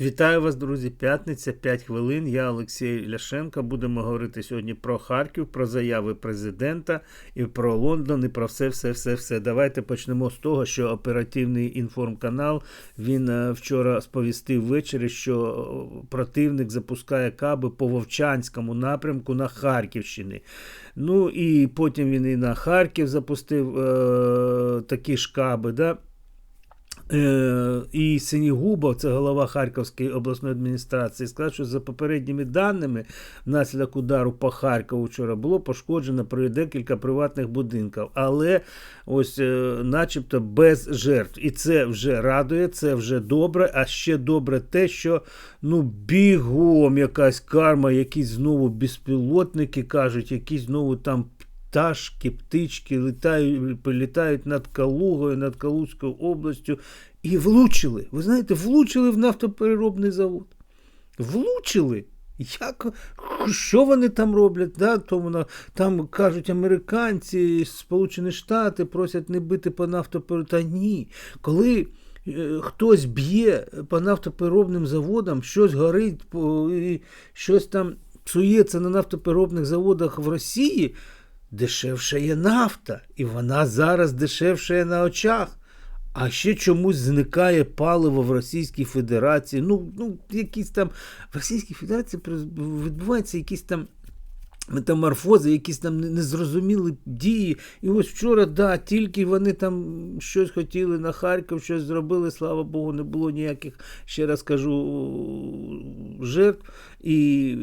Вітаю вас, друзі. П'ятниця, 5 хвилин. Я Олексій Ляшенко. Будемо говорити сьогодні про Харків, про заяви президента і про Лондон, і про все, все, все, все. Давайте почнемо з того, що оперативний інформканал він е, вчора сповістив ввечері, що противник запускає каби по Вовчанському напрямку на Харківщині. Ну і потім він і на Харків запустив е, такі ж каби. Да? Е, І Синігубов, це голова Харківської обласної адміністрації, сказав, що за попередніми даними, внаслідок удару по Харкову вчора було пошкоджено при декілька приватних будинків, але ось е, начебто без жертв. І це вже радує, це вже добре. А ще добре те, що ну бігом якась карма, якісь знову безпілотники кажуть, якісь знову там пташки, птички літають, прилітають над Калугою, над Калузькою областю і влучили. Ви знаєте, влучили в нафтопереробний завод. Влучили. Як, Що вони там роблять? Да? То вона, там кажуть американці, Сполучені Штати просять не бити по нафтопереробним. Та ні. Коли е, хтось б'є по нафтопереробним заводам, щось горить, щось там псується на нафтопереробних заводах в Росії, дешевша є нафта, і вона зараз дешевша на очах. А ще чомусь зникає паливо в Російській Федерації. Ну, ну якісь там в Російській Федерації відбуваються якісь там метаморфози, якісь там незрозумілі дії. І ось вчора, да, тільки вони там щось хотіли на Харків, щось зробили, слава Богу, не було ніяких, ще раз кажу, жертв і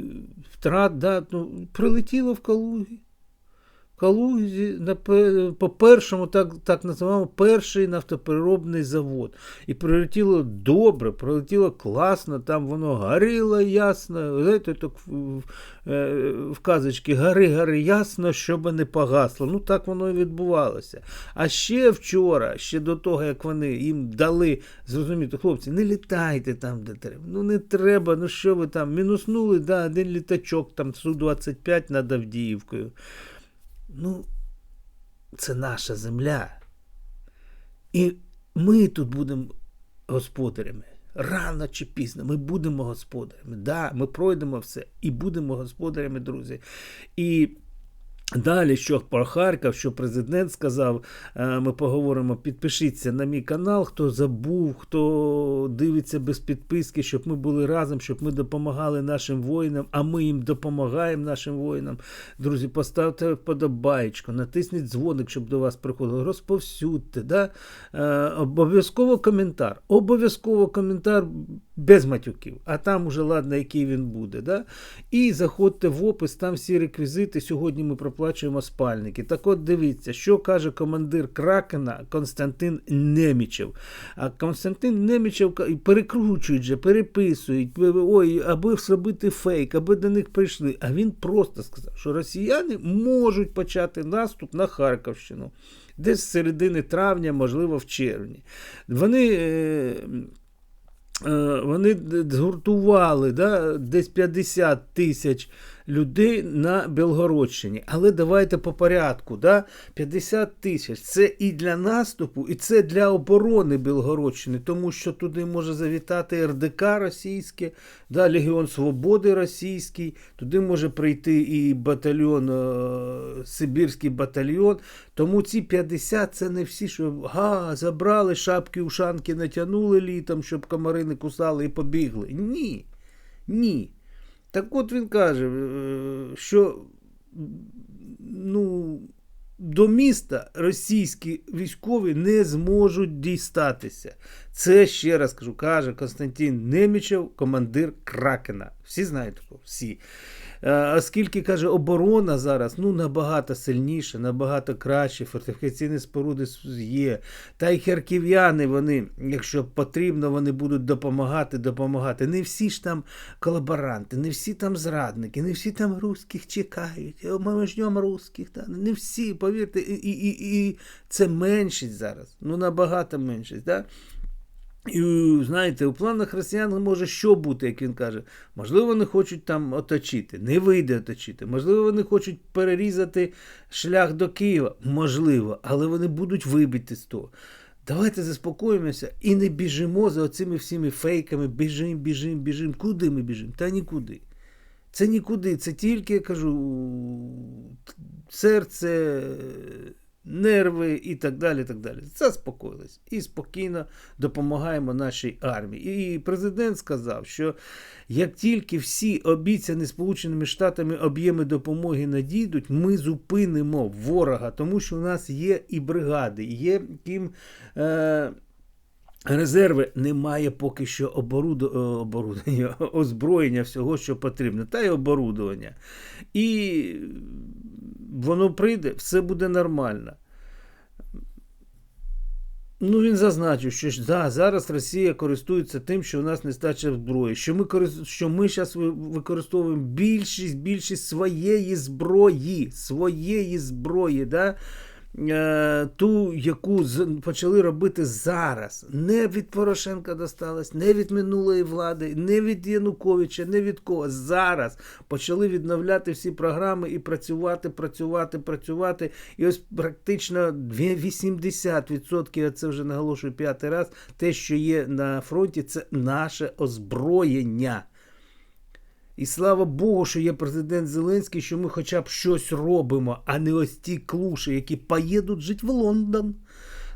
втрат. Да, ну, Прилетіло в Калугі. Калузі, по першому, так так називаємо, перший нафтопереробний завод. І прилетіло добре, прилетіло класно, там воно горіло ясно. Знаєте, так в, е, казочці гори, гори ясно, щоб не погасло. Ну так воно і відбувалося. А ще вчора, ще до того, як вони їм дали, зрозуміти, хлопці, не літайте там, де треба. Ну не треба, ну що ви там, мінуснули да, один літачок, там Су-25 над Авдіївкою. Ну, це наша земля. І ми тут будемо господарями. Рано чи пізно ми будемо господарями. Да, Ми пройдемо все і будемо господарями, друзі. І Далі, що про Харків, що президент сказав, е, ми поговоримо. Підпишіться на мій канал, хто забув, хто дивиться без підписки, щоб ми були разом, щоб ми допомагали нашим воїнам, а ми їм допомагаємо нашим воїнам. Друзі, поставте вподобайку, натисніть дзвоник, щоб до вас приходило. Розповсюдьте. Да? Е, обов'язково коментар. Обов'язково коментар без матюків, а там уже ладно, який він буде. Да? І заходьте в опис, там всі реквізити. Сьогодні ми проплачуємо спальники. Так от дивіться, що каже командир Кракена Константин Немічев. А Константин Немічев перекручують, же, переписують, ой, аби зробити фейк, аби до них прийшли. А він просто сказав, що росіяни можуть почати наступ на Харківщину. Десь з середини травня, можливо, в червні. Вони. Е, Е, вони згуртували да, десь 50 тисяч людей на Белгородщині. Але давайте по порядку. Да? 50 тисяч це і для наступу, і це для оборони Белгородщини, тому що туди може завітати РДК російське, да, Легіон Свободи російський, туди може прийти і батальйон, е, Сибірський батальйон. Тому ці 50 це не всі, що га, забрали шапки ушанки, натягнули літом, щоб комари не кусали і побігли. Ні. Ні. Так от він каже, е, що ну, до міста російські військові не зможуть дістатися. Це ще раз кажу, каже Константин Немічев, командир Кракена. Всі знають такого? Всі. Е, оскільки каже, оборона зараз ну, набагато сильніша, набагато краще, фортифікаційні споруди є. Та й харків'яни, вони, якщо потрібно, вони будуть допомагати, допомагати. Не всі ж там колаборанти, не всі там зрадники, не всі там русських чекають. Ми ждем русських. Та, не всі, повірте, і, і, і, і це меншість зараз. Ну, набагато меншість. Да? І знаєте, у планах росіян може що бути, як він каже. Можливо, вони хочуть там оточити, не вийде оточити. Можливо, вони хочуть перерізати шлях до Києва. Можливо, але вони будуть вибиті з того. Давайте заспокоїмося і не біжимо за оцими всіми фейками. Біжим, біжим, біжим. Куди ми біжимо? Та нікуди. Це нікуди. Це тільки, я кажу, серце, нерви і так далі. так далі. Заспокоїлись. І спокійно допомагаємо нашій армії. І президент сказав, що як тільки всі обіцяні Сполученими Штатами об'єми допомоги надійдуть, ми зупинимо ворога, тому що у нас є і бригади, є ким. Е- Резерви немає поки що оборуду, е, оборудування, озброєння всього, що потрібно, та й оборудування. І воно прийде, все буде нормально. Ну, він зазначив, що да, зараз Росія користується тим, що у нас нестача зброї, що ми корис- що ми зараз використовуємо більшість більшість своєї зброї, своєї зброї. Да? Е, ту, яку почали робити зараз, не від Порошенка досталась, не від минулої влади, не від Януковича, не від кого. Зараз почали відновляти всі програми і працювати, працювати, працювати. І ось практично дві- 80%, а це вже наголошую п'ятий раз, те, що є на фронті, це наше озброєння. І слава Богу, що є президент Зеленський, що ми хоча б щось робимо, а не ось ті клуші, які поїдуть жити в Лондон.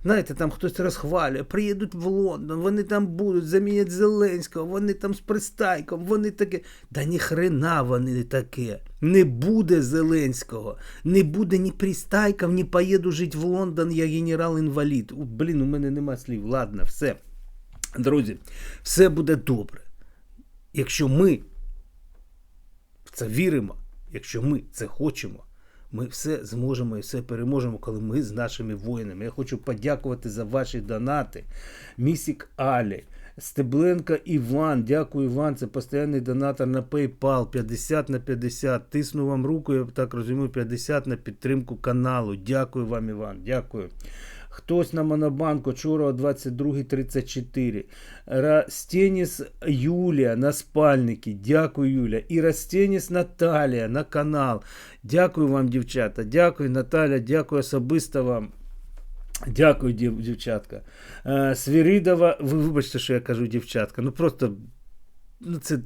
Знаєте, там хтось розхвалює, приїдуть в Лондон, вони там будуть, замінять Зеленського, вони там з пристайком, вони таке. Да ні хрена вони таке. Не буде Зеленського, не буде ні пристайків, ні поїду жити в Лондон, я генерал-інвалід. Блін, у мене нема слів. Ладно, все. Друзі, все буде добре. Якщо ми це віримо, якщо ми це хочемо, ми все зможемо і все переможемо, коли ми з нашими воїнами. Я хочу подякувати за ваші донати. Місік Алі, Стебленка Іван. Дякую, Іван. Це постійний донатор на PayPal 50 на 50. Тисну вам руку, я так розумію, 50 на підтримку каналу. Дякую вам, Іван. Дякую. Хтось на Монобанку, Чурова 2234. Растеніс Юлія на спальники. Дякую, Юля. І Растеніс Наталія на канал. Дякую вам, дівчата. Дякую, Наталя. Дякую особисто вам. Дякую, дів, дівчатка. Е, Свіридова, ви вибачте, що я кажу дівчатка. Ну просто ну, це,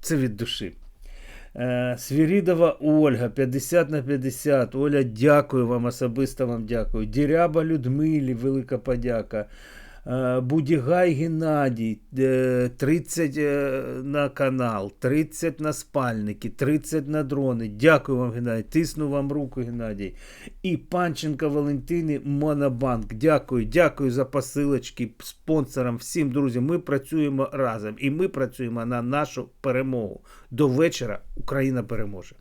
це від душі. Е, Свірідова Ольга, 50 на 50. Оля, дякую вам, особисто вам дякую. Діряба Людмилі, велика подяка. Е, Будігай Геннадій, е, 30 е, на канал, 30 на спальники, 30 на дрони. Дякую вам, Геннадій. Тисну вам руку, Геннадій. І Панченка Валентини Монобанк. Дякую, дякую за посилочки спонсорам. Всім, друзі. Ми працюємо разом і ми працюємо на нашу перемогу. До вечора Україна переможе.